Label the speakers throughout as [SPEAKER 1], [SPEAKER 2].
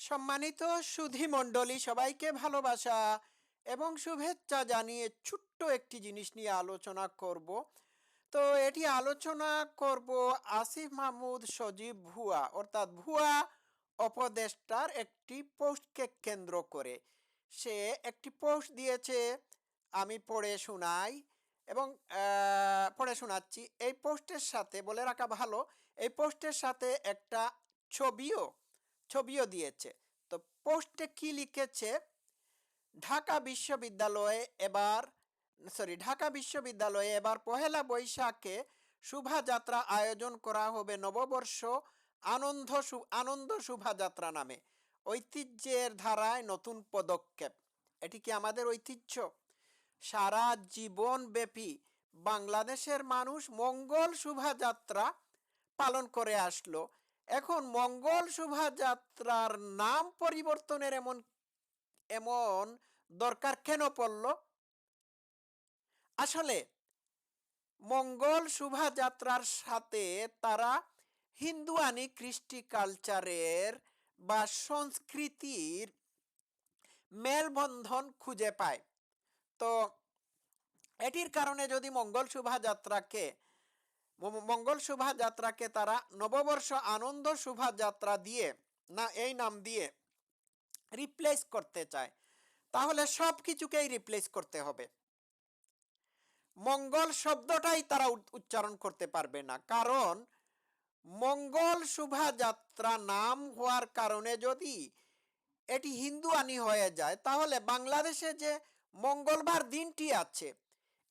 [SPEAKER 1] সম্মানিত সুধী মণ্ডলী, সবাইকে ভালোবাসা এবং শুভেচ্ছা জানিয়ে ছোট্ট একটি জিনিস নিয়ে আলোচনা করব। তো এটি আলোচনা করব আসিফ মাহমুদ সজীব ভুয়া, অর্থাৎ ভুয়া অপদেষ্টার একটি পোস্টকে কেন্দ্র করে। সে একটি পোস্ট দিয়েছে, আমি পড়ে শোনাই এবং পড়ে শোনাচ্ছি। এই পোস্টের সাথে, বলে রাখা ভালো, এই পোস্টের সাথে একটা ছবিও ছবিও দিয়েছে। তো পোস্টে কি লিখেছে? ঢাকা বিশ্ববিদ্যালয়ে এবার সরি ঢাকা বিশ্ববিদ্যালয়ে এবার পহেলা বৈশাখে শোভাযাত্রা আয়োজন করা হবে নববর্ষ আনন্দ আনন্দ শোভাযাত্রা নামে। ঐতিহ্যের ধারায় নতুন পদক্ষেপ। এটি কি আমাদের ঐতিহ্য? সারা জীবন ব্যাপী বাংলাদেশের মানুষ মঙ্গল শোভাযাত্রা পালন করে আসলো। এখন মঙ্গল শোভাযাত্রার নাম পরিবর্তনের এমন এমন দরকার কেন পড়ল? আসলে মঙ্গল শোভাযাত্রার সাথে তারা হিন্দুয়ানি কৃষ্টি কালচারের বা সংস্কৃতির মেলবন্ধন খুঁজে পায়। তো এটির কারণে যদি মঙ্গল শোভাযাত্রাকে মঙ্গল শোভাযাত্রাকে তারা নববর্ষ আনন্দ শোভাযাত্রা দিয়ে, না এই নাম দিয়ে রিপ্লেস করতে চায়। তাহলে সব কিছুকেই রিপ্লেস করতে হবে। মঙ্গল শব্দটাই তারা উচ- উচ্চারণ করতে পারবে না। কারণ মঙ্গল শোভাযাত্রা নাম হওয়ার কারণে যদি এটি হিন্দু আনি হয়ে যায়, তাহলে বাংলাদেশে যে মঙ্গলবার দিনটি আছে,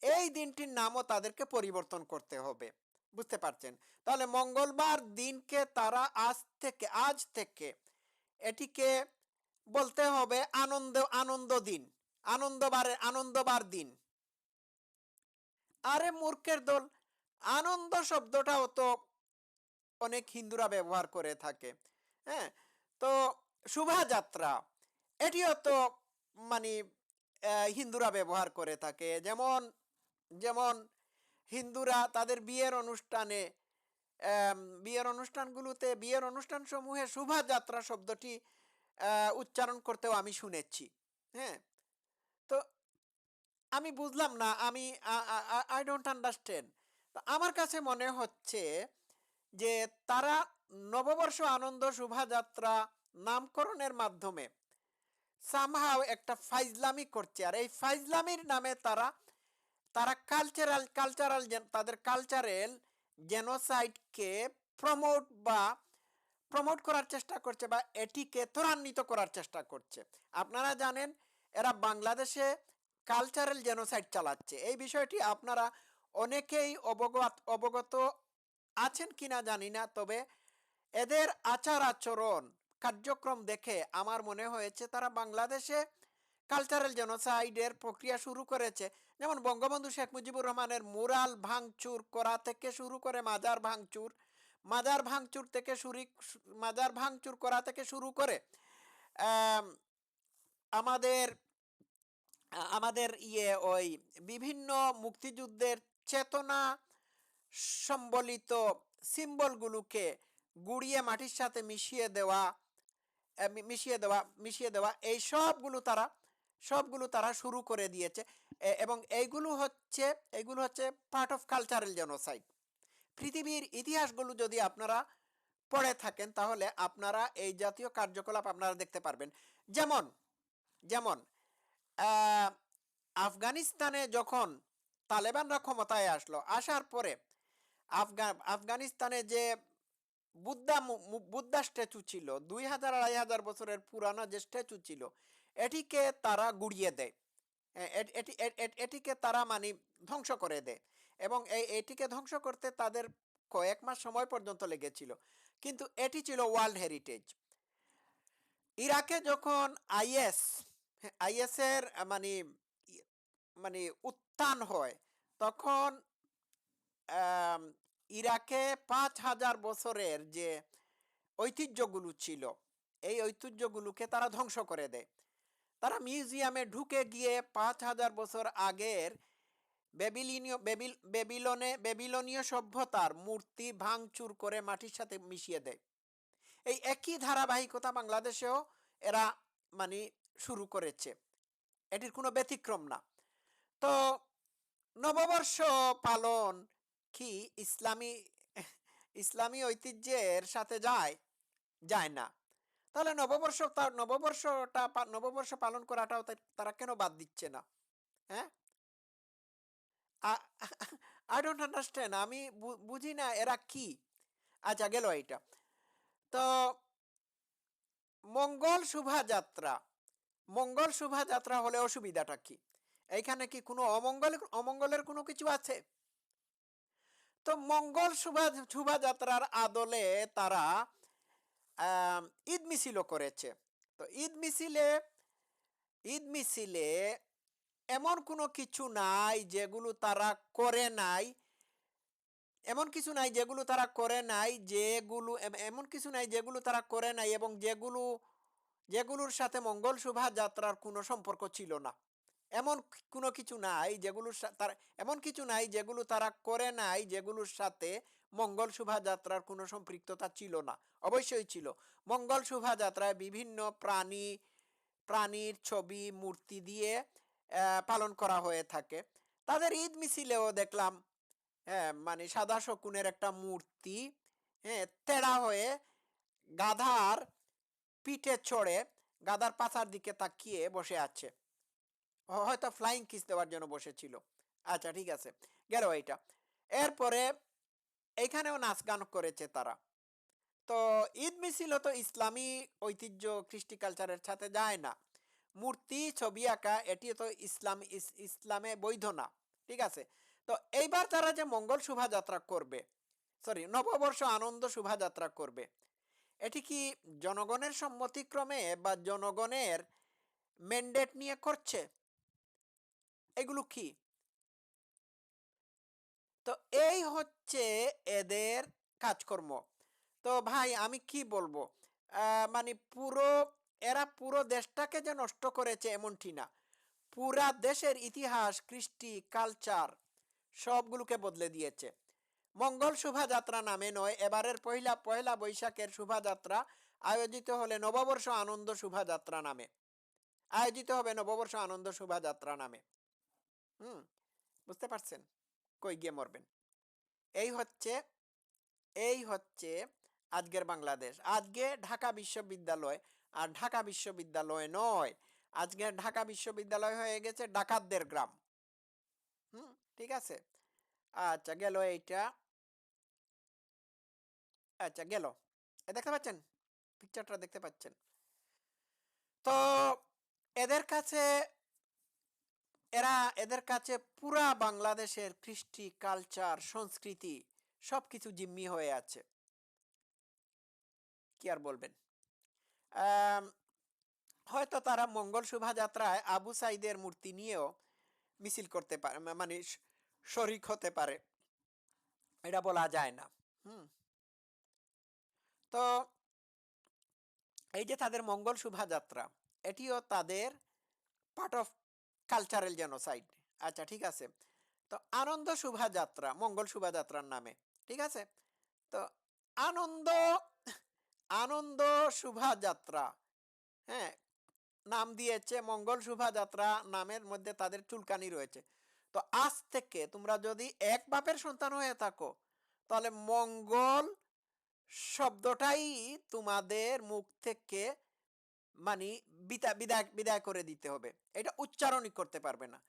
[SPEAKER 1] এই দিনটির নামও তাদেরকে পরিবর্তন করতে হবে। বুঝতে পারছেন? তাহলে মঙ্গলবার দিনকে তারা আজ থেকে আজ থেকে এটিকে বলতে হবে আনন্দ আনন্দ দিন। আনন্দবারের, আনন্দবার দিন। আরে মূর্খের দল, আনন্দ শব্দটাও তো অনেক হিন্দুরা ব্যবহার করে থাকে হ্যাঁ? তো শোভাযাত্রা, এটিও তো মানে হিন্দুরা ব্যবহার করে থাকে। যেমন যেমন হিন্দুরা তাদের বিয়ের অনুষ্ঠানে বিয়ের অনুষ্ঠানগুলোতে, বিয়ের অনুষ্ঠান সমূহে শোভাযাত্রা শব্দটি উচ্চারণ করতেও আমি শুনেছি হ্যাঁ? তো আমি বুঝলাম না, আমি আই ডোন্ট আন্ডারস্ট্যান্ড তো আমার কাছে মনে হচ্ছে যে তারা নববর্ষ আনন্দ শোভাযাত্রা নামকরণের মাধ্যমে সামহাও একটা ফাইজলামি করছে। আর এই ফাইজলামির নামে তারা তারা কালচারাল কালচারাল তাদের কালচারাল জেনোসাইডকে প্রমোট বা প্রমোট করার চেষ্টা করছে বা এটিকে ত্বরান্বিত করার চেষ্টা করছে। আপনারা জানেন, এরা বাংলাদেশে কালচারাল জেনোসাইড চালাচ্ছে। এই বিষয়টি আপনারা অনেকেই অবগত অবগত আছেন কিনা জানি না, তবে এদের আচার আচরণ, কার্যক্রম দেখে আমার মনে হয়েছে তারা বাংলাদেশে কালচারাল জেনোসাইডের প্রক্রিয়া শুরু করেছে। যেমন বঙ্গবন্ধু শেখ মুজিবুর রহমানের মুরাল ভাঙচুর করা থেকে শুরু করে মাজার ভাঙচুর মাজার ভাঙচুর থেকে শুরু মাজার ভাঙচুর করা থেকে শুরু করে আম, আমাদের আমাদের ইয়ে ওই বিভিন্ন মুক্তিযুদ্ধের চেতনা সম্বলিত সিম্বলগুলোকে গুড়িয়ে মাটির সাথে মিশিয়ে দেওয়া মিশিয়ে দেওয়া মিশিয়ে দেওয়া এই সবগুলো তারা সবগুলো তারা শুরু করে দিয়েছে। এবং এইগুলো হচ্ছে এইগুলো হচ্ছে পার্ট অফ কালচারাল জেনোসাইড পৃথিবীর ইতিহাসগুলো যদি আপনারা পড়ে থাকেন, তাহলে আপনারা এই জাতীয় কার্যকলাপ আপনারা দেখতে পারবেন। যেমন যেমন আফগানিস্তানে যখন তালেবানরা ক্ষমতায় আসলো, আসার পরে আফগান আফগানিস্তানে যে বুদ্ধা বুদ্ধা স্ট্যাচু ছিল, দুই হাজার আড়াই হাজার বছরের পুরানো যে স্ট্যাচু ছিল এটিকে তারা গুড়িয়ে দেয়। এটি এটিকে তারা মানে ধ্বংস করে দেয় এবং এই এটিকে ধ্বংস করতে তাদের কয়েক মাস সময় পর্যন্ত লেগেছিল। কিন্তু এটি ছিল ওয়ার্ল্ড হেরিটেজ। ইরাকে যখন আইএস আইএস এর মানে মানে উত্থান হয়, তখন ইরাকে পাঁচ হাজার বছরের যে ঐতিহ্যগুলো ছিল, এই ঐতিহ্যগুলোকে তারা ধ্বংস করে দেয়। তারা মিউজিয়ামে ঢুকে গিয়ে পাঁচ হাজার বছর আগের বেবিলিনীয় বেবিল বেবিলনে বেবিলনীয় সভ্যতার মূর্তি ভাঙচুর করে মাটির সাথে মিশিয়ে দেয়। এই একই ধারাবাহিকতা বাংলাদেশেও এরা মানে শুরু করেছে। এটির কোনো ব্যতিক্রম না। তো নববর্ষ পালন কি ইসলামী ইসলামী ঐতিহ্যের সাথে যায়? যায় না। তাহলে নববর্ষ তার নববর্ষটা নববর্ষ পালন করাটাও তারা কেন বাদ দিচ্ছে না? হ্যাঁ? আই ডোন্ট আন্ডারস্ট্যান্ড আমি বুঝি না এরা কি? আচ্ছা গেল এইটা। তো মঙ্গল শোভাযাত্রা মঙ্গল শোভাযাত্রা হলে অসুবিধাটা কি? এইখানে কি কোনো অমঙ্গল, অমঙ্গলের কোনো কিছু আছে? তো মঙ্গল শোভা শোভাযাত্রার আদলে তারা ঈদ মিছিলও করেছে। তো ঈদ মিছিলে ঈদ মিছিলে এমন কোনো কিছু নাই যেগুলো তারা করে নাই, এমন কিছু নাই যেগুলো তারা করে নাই যেগুলো এমন কিছু নাই যেগুলো তারা করে নাই এবং যেগুলো, যেগুলোর সাথে মঙ্গল শোভাযাত্রার কোনো সম্পর্ক ছিল না। এমন কোনো কিছু নাই যেগুলোর তারা, এমন কিছু নাই যেগুলো তারা করে নাই যেগুলোর সাথে মঙ্গল শোভাযাত্রার কোনো সম্পৃক্ততা ছিল না। অবশ্যই ছিল। মঙ্গল শোভাযাত্রায় বিভিন্ন প্রাণী, প্রাণীর ছবি, মূর্তি দিয়ে পালন করা হয়ে থাকে। তাদের ঈদ মিছিলেও দেখলাম হ্যাঁ মানে সাদা শকুনের একটা মূর্তি হ্যাঁ তেড়া হয়ে গাধার পিঠে চড়ে, গাধার পাছার দিকে তাকিয়ে বসে আছে। হয়তো ফ্লাইং কিস দেওয়ার জন্য বসেছিল। আচ্ছা ঠিক আছে, গেল এইটা। এরপরে এইখানেও নাচ গান করেছে তারা। তো ঈদ মিছিল তো ইসলামী ঐতিহ্য, কৃষ্টি কালচারের সাথে যায় না। মূর্তি, ছবি আঁকা, এটি তো ইসলাম, ইস- ইসলামে বৈধ না, ঠিক আছে? তো এইবার তারা যে মঙ্গল শোভাযাত্রা করবে সরি নববর্ষ আনন্দ শোভাযাত্রা করবে, এটি কি জনগণের সম্মতিক্রমে বা জনগণের ম্যান্ডেট নিয়ে করছে? এগুলো কি? তো এই হচ্ছে এদের কাজকর্ম। তো ভাই, আমি কি বলব? মানে পুরো, এরা পুরো দেশটাকে যে নষ্ট করেছে এমনটি না। পুরা দেশের ইতিহাস, কৃষ্টি কালচার সবগুলোকে বদলে দিয়েছে। মঙ্গল শোভাযাত্রা নামে নয়, এবারের পহিলা পয়লা বৈশাখের শোভাযাত্রা আয়োজিত হলে নববর্ষ আনন্দ শোভাযাত্রা নামে। আয়োজিত হবে নববর্ষ আনন্দ শোভাযাত্রা নামে। হুম, বুঝতে পারছেন? কই গিয়ে মরবেন? এই হচ্ছে এই হচ্ছে আজকের বাংলাদেশ। আজকে ঢাকা বিশ্ববিদ্যালয়। আর ঢাকা বিশ্ববিদ্যালয় নয়। আজকে ঢাকা বিশ্ববিদ্যালয় হয়ে গেছে ডাকাতদের গ্রাম। হুম, ঠিক আছে? আচ্ছা গেল এইটা। আচ্ছা গেল। দেখতে পাচ্ছেন? পিকচারটা দেখতে পাচ্ছেন। তো এদের কাছে এরা এদের কাছে পুরা বাংলাদেশের কৃষ্টি, কালচার, সংস্কৃতি সবকিছু জিম্মি হয়ে আছে। কি আর বলবেন? হয়তো তারা মঙ্গল শোভাযাত্রায় আবু সাইদের মূর্তি নিয়েও মিছিল করতে পারে মানে শরিক হতে পারে। এটা বলা যায় না। হুম। তো এই যে তাদের মঙ্গল শোভাযাত্রা, এটিও তাদের পার্ট অফ কালচারাল জেনোসাইড আচ্ছা ঠিক আছে। তো আনন্দ শোভাযাত্রা, মঙ্গল শোভাযাত্রার নামে, ঠিক আছে? তো আনন্দ আনন্দ শোভাযাত্রা হ্যাঁ? নাম দিয়েছে মঙ্গল শোভাযাত্রা নামের মধ্যে তাদের চুলকানি রয়েছে। তো আজ থেকে তোমরা যদি এক বাপের সন্তান হয়ে থাকো, তাহলে মঙ্গল শব্দটাই তোমাদের মুখ থেকে মানে বিদায় বিদায় বিদায় করে দিতে হবে। এটা উচ্চারণই করতে পারবে না।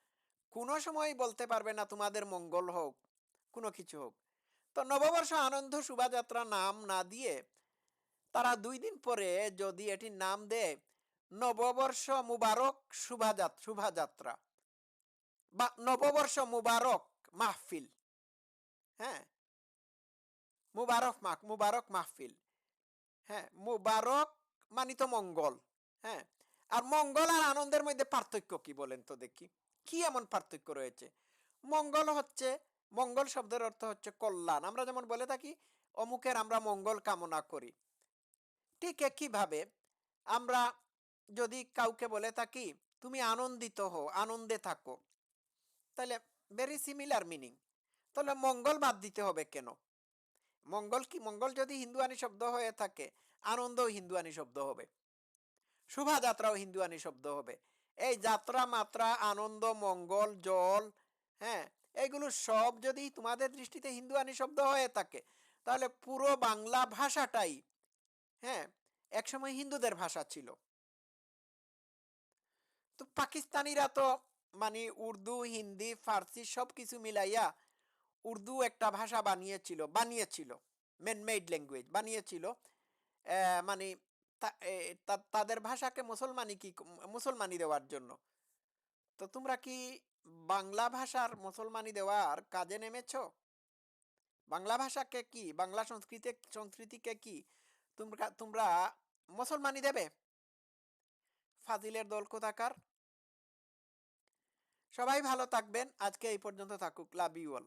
[SPEAKER 1] কোনো সময় বলতে পারবে না, তোমাদের মঙ্গল হোক, কোনো কিছু হোক। তো নববর্ষ আনন্দ শোভাযাত্রা নাম না দিয়ে তারা দুই দিন পরে যদি এটির নাম দেয়, নববর্ষ মুবারক শোভাযাত্রা শোভাযাত্রা বা নববর্ষ মুবারক মাহফিল। হ্যাঁ? মুবারক মাহ মুবারক মাহফিল। হ্যাঁ মুবারক মানে তো মঙ্গল। হ্যাঁ? আর মঙ্গল আর আনন্দের মধ্যে পার্থক্য কি বলেন তো দেখি? কি এমন পার্থক্য রয়েছে? মঙ্গল হচ্ছে, মঙ্গল শব্দের অর্থ হচ্ছে কল্যাণ। আমরা যেমন বলে থাকি, অমুকের আমরা মঙ্গল কামনা করি। ঠিক একইভাবে আমরা যদি কাউকে বলে থাকি, তুমি আনন্দিত হও, আনন্দে থাকো, তাহলে ভেরি সিমিলার মিনিং তাহলে মঙ্গল বাদ দিতে হবে কেন? মঙ্গল কি? মঙ্গল যদি হিন্দুয়ানি শব্দ হয়ে থাকে, আনন্দও হিন্দুয়ানি শব্দ হবে। শোভাযাত্রাও হিন্দুয়ানি শব্দ হবে। এই যাত্রা, মাত্রা, আনন্দ, মঙ্গল, জল হ্যাঁ এগুলো সব যদি তোমাদের দৃষ্টিতে হিন্দুয়ানি শব্দ হয়ে থাকে, তাহলে পুরো বাংলা ভাষাটাই হ্যাঁ একসময় হিন্দুদের ভাষা ছিল। তো পাকিস্তানিরা তো মানে উর্দু, হিন্দি, ফার্সি সব কিছু মিলাইয়া উর্দু একটা ভাষা বানিয়েছিল বানিয়েছিল মেড ল্যাঙ্গুয়েজ বানিয়েছিল মানে তাদের ভাষাকে মুসলমানি কি মুসলমানি দেওয়ার জন্য? তো তোমরা কি বাংলা ভাষার মুসলমানি দেওয়ার কাজে নেমেছো? বাংলা ভাষাকে কি, বাংলা সংস্কৃতি, সংস্কৃতিকে কি তোমরা তোমরা মুসলমানি দেবে? ফাজিলের দল কোথাকার? সবাই ভালো থাকবেন। আজকে এই পর্যন্ত থাকুক। Love you all.